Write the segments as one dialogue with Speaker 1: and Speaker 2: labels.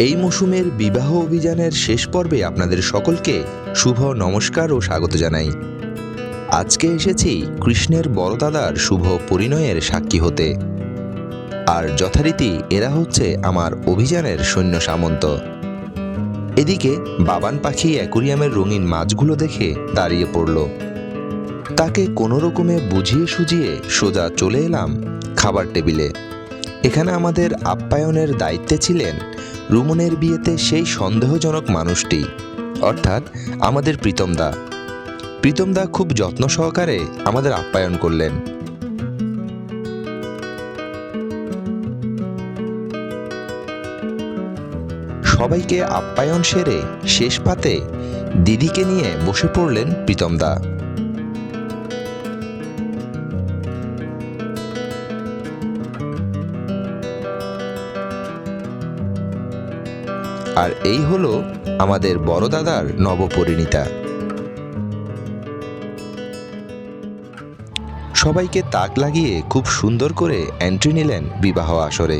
Speaker 1: এই মৌসুমের বিবাহ অভিযানের শেষ পর্বে আপনাদের সকলকে শুভ নমস্কার ও স্বাগত জানাই। আজকে এসেছি কৃষ্ণের বড় দাদার শুভ পরিণয়ের সাক্ষী হতে। আর যথারীতি এরা হচ্ছে আমার অভিযানের সৈন্য সামন্ত। এদিকে বাবান পাখি অ্যাকুরিয়ামের রঙিন মাছগুলো দেখে দাঁড়িয়ে পড়ল। তাকে কোনো রকমে বুঝিয়ে সুঝিয়ে সোজা চলে এলাম খাবার টেবিলে। এখানে আমাদের আপ্যায়নের দায়িত্বে ছিলেন রুমনের বিয়েতে সেই সন্দেহজনক মানুষটি, অর্থাৎ আমাদের প্রীতমদা প্রীতমদা খুব যত্ন সহকারে আমাদের আপ্যায়ন করলেন। সবাইকে আপ্যায়ন সেরে শেষ পাতে দিদিকে নিয়ে বসে পড়লেন প্রীতমদা আর এই হল আমাদের বড় দাদার নবপরিণীতা। সবাইকে তাক লাগিয়ে খুব সুন্দর করে এন্ট্রি নিলেন বিবাহ আসরে।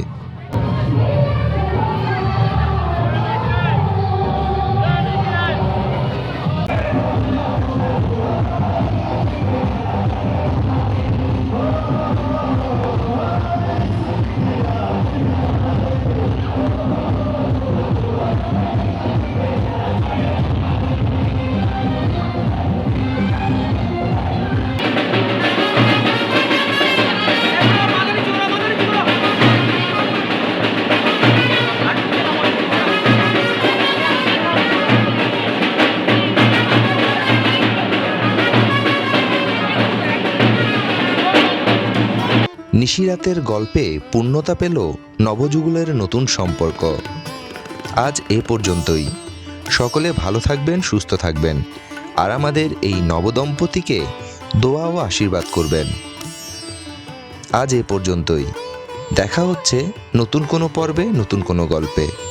Speaker 1: নিশিরাতের গল্পে পূর্ণতা পেল নবযুগলের নতুন সম্পর্ক। আজ এ পর্যন্তই। সকলে ভালো থাকবেন, সুস্থ থাকবেন। আর আমাদের এই নবদম্পতিকে দোয়া ও আশীর্বাদ করবেন। আজ এ পর্যন্তই। দেখা হচ্ছে নতুন কোনো পর্বে, নতুন কোনো গল্পে।